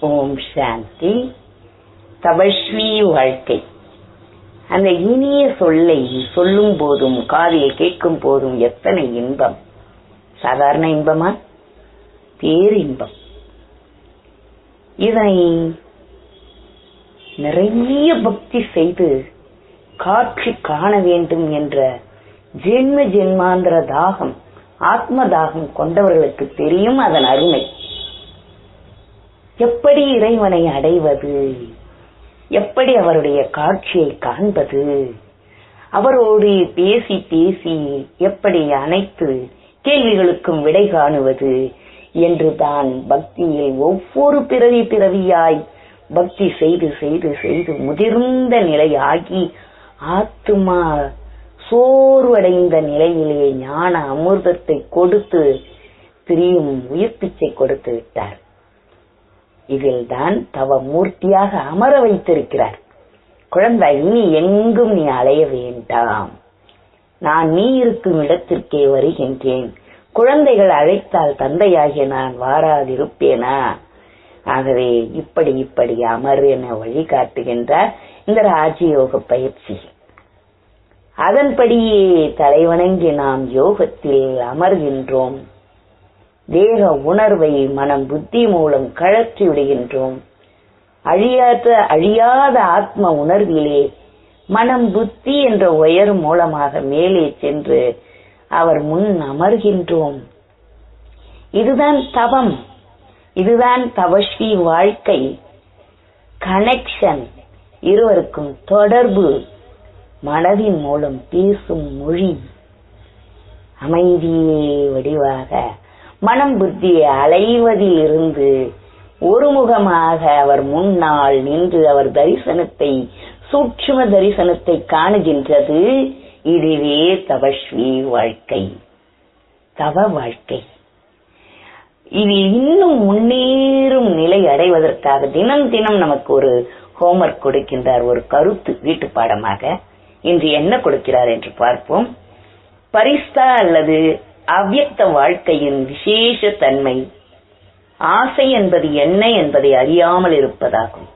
ஓம் சாந்தி. தபஸ்வி வாழ்க்கை. அந்த இனிய சொல்லை சொல்லும் போதும் காதில் கேட்கும் போதும் எத்தனை இன்பம்? சாதாரண இன்பமா? பேரின்பம் இதனை நிறைய பக்தி செய்து காட்சி காண வேண்டும் என்ற ஜென்ம ஜென்மாந்திர தாகம் ஆத்ம தாகம் கொண்டவர்களுக்கு தெரியும் அதன் அருமை. எப்படி இறைவனை அடைவது? எப்படி அவருடைய காட்சியை காண்பது? அவரோடு பேசி பேசி எப்படி அனைத்து கேள்விகளுக்கும் விடை காணுவது என்றுதான் பக்தியில் ஒவ்வொரு பிறவி பிறவியாய் பக்தி செய்து செய்து செய்து முதிர்ந்த நிலையாகி ஆத்துமா சோர்வடைந்த நிலையிலே ஞான அமிர்தத்தை கொடுத்து திரியும் உயிர் பிச்சை கொடுத்து விட்டார். இதில் தான் தவ மூர்த்தியாக அமர வைத்திருக்கிறார். குழந்தை இனி எங்கும் நீ அலைய வேண்டாம். நான் நீ இருக்கும் இடத்திற்கே வருகின்றேன். குழந்தைகள் அழைத்தால் தந்தையாகிய நான் வாராதிருப்பேனா? ஆகவே இப்படி இப்படி அமர் என வழிகாட்டுகின்றார் இந்த ராஜயோக பயிற்சி. அதன்படியே தலைவணங்கி நாம் யோகத்தில் அமர்கின்றோம். தேக உணர்வை மனம் புத்தி மூலம் கழற்றி விடுகின்றோம். அழியாத அழியாத ஆத்ம உணர்விலே மனம் புத்தி என்ற உயர் மூலமாக மேலே சென்று அவர் முன் அமர்கின்றோம். இதுதான் தவம். இதுதான் தவஸ்வி வாழ்க்கை. கனெக்ஷன் இருவருக்கும் தொடர்பு. மனதின் மூலம் பேசும் மொழி. அமைதியே வடிவாக மனம் புத்தியை அலைவதில் இருந்து ஒருமுகமாக அவர் முன்னால் நின்று அவர் தரிசனத்தை சூட்சும தரிசனத்தை காணுகின்றது. இதுவே தபஸ்வி வாழ்க்கை. தவ வாழ்க்கை. இது இன்னும் முன்னேறும் நிலை அடைவதற்காக தினம் தினம் நமக்கு ஒரு ஹோம்ஒர்க் கொடுக்கின்றார் ஒரு கருத்து வீட்டு பாடமாக. இன்று என்ன கொடுக்கிறார் என்று பார்ப்போம். பரிஸ்தா அல்லது அவ்வியக்த வாழ்க்கையின் விசேஷ தன்மை. ஆசை என்பது என்ன என்பதை அறியாமல் இருப்பதாகும்.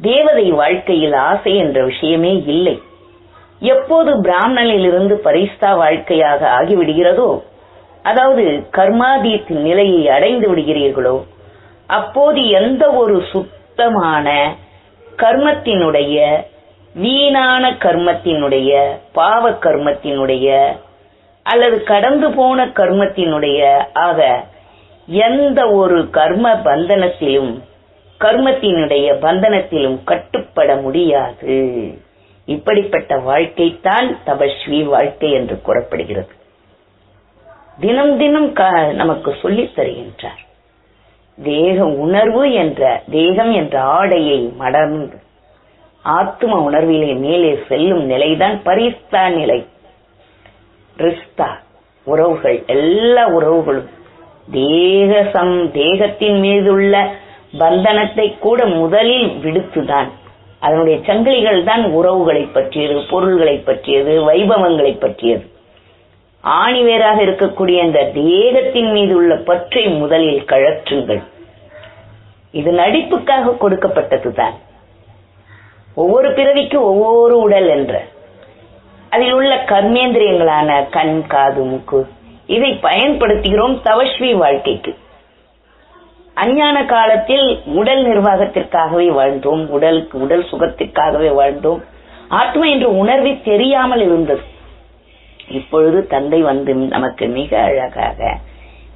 தேவதை வாழ்க்கையில் ஆசை என்ற விஷயமே இல்லை. எப்போது பிராமணனிலிருந்து பரிஸ்தா வாழ்க்கையாக ஆகிவிடுகிறதோ அதாவது கர்மாதியத்தின் நிலையை அடைந்து விடுகிறீர்களோ அப்போது எந்த ஒரு சுத்தமான கர்மத்தினுடைய வீணான கர்மத்தினுடைய பாவ கர்மத்தினுடைய அல்லது கடந்து போன கர்மத்தினுடைய ஆக எந்த ஒரு கர்ம பந்தனத்திலும் கர்மத்தினுடைய பந்தனத்திலும் கட்டுப்பட முடியாது. இப்படிப்பட்ட வாழ்க்கைத்தான் தபஸ்வி வாழ்க்கை என்று கூறப்படுகிறது. தினம் தினம் நமக்கு சொல்லித் தருகின்றார். தேக உணர்வு என்ற தேகம் என்ற ஆடையை மடர்ந்து ஆத்ம உணர்விலே மேலே செல்லும் நிலைதான் பரிஸ்தா நிலை. ரிஸ்தா உறவுகள் எல்லா உறவுகளும். தேகசம் தேகத்தின் மீதுள்ள பந்தனத்தை கூட முதலில் விடுத்துதான். அதனுடைய சங்கிலிகள் தான் உறவுகளை பற்றியது பொருள்களை பற்றியது வைபவங்களை பற்றியது. ஆணிவேராக இருக்கக்கூடிய அந்த தேகத்தின் மீது உள்ள பற்றை முதலில் கழற்றுங்கள். இது நடிப்புக்காக கொடுக்கப்பட்டதுதான். ஒவ்வொரு பிறவிக்கு ஒவ்வொரு உடல் என்ற அதில் உள்ள கர்மேந்திரியங்களான கண் காது மூக்கு. இதை பயன்படுத்துகிறோம் தவஸ்வி வாழ்க்கைக்கு. அஞ்ஞான காலத்தில் உடல் நிர்வாகத்திற்காகவே வாழ்ந்தோம். உடலுக்கு உடல் சுகத்திற்காகவே வாழ்ந்தோம். ஆத்மா என்ற உணர்வே தெரியாமல் இருந்தது. இப்பொழுது தந்தை வந்து நமக்கு மிக அழகாக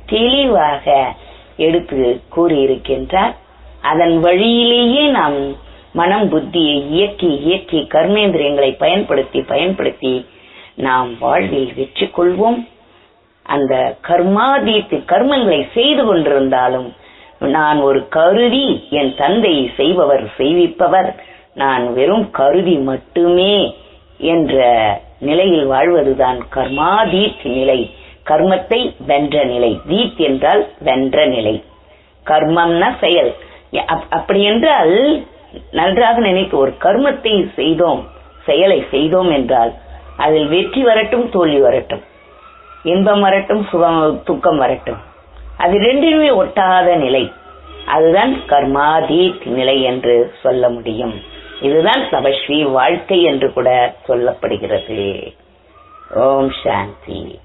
தெளிவாக எடுத்து கூறியிருக்கின்றார். அதன் வழியிலேயே நாம் மனம் புத்தியை இயக்கி இயக்கி கர்மேந்திரியங்களை பயன்படுத்தி பயன்படுத்தி நாம் வாழ்வில் வெற்றி கொள்வோம். அந்த கர்மாதீத்து கர்மங்களை செய்து கொண்டிருந்தாலும் நான் ஒரு கருவி என் தந்தை செய்பவர் செய்விப்பவர். நான் வெறும் கருவி மட்டுமே என்ற நிலையில் வாழ்வதுதான் கர்மாதீத் நிலை. கர்மத்தை வென்ற நிலை. தீத் என்றால் வென்ற நிலை. கர்மம்னா செயல். அப்படி என்றால் நன்றாக நினைத்து ஒரு கர்மத்தை செய்தோம் செயலை செய்தோம் என்றால் அதில் வெற்றி வரட்டும் தோல்வி வரட்டும். இன்பம் வரட்டும் சுகம் துக்கம் வரட்டும். அது ரெண்டுமே ஒட்டாத நிலை. அதுதான் கர்மாதீத் நிலை என்று சொல்ல முடியும். இதுதான் தபஸ்வி வாழ்க்கை என்று கூட சொல்லப்படுகிறது. ஓம் சாந்தி.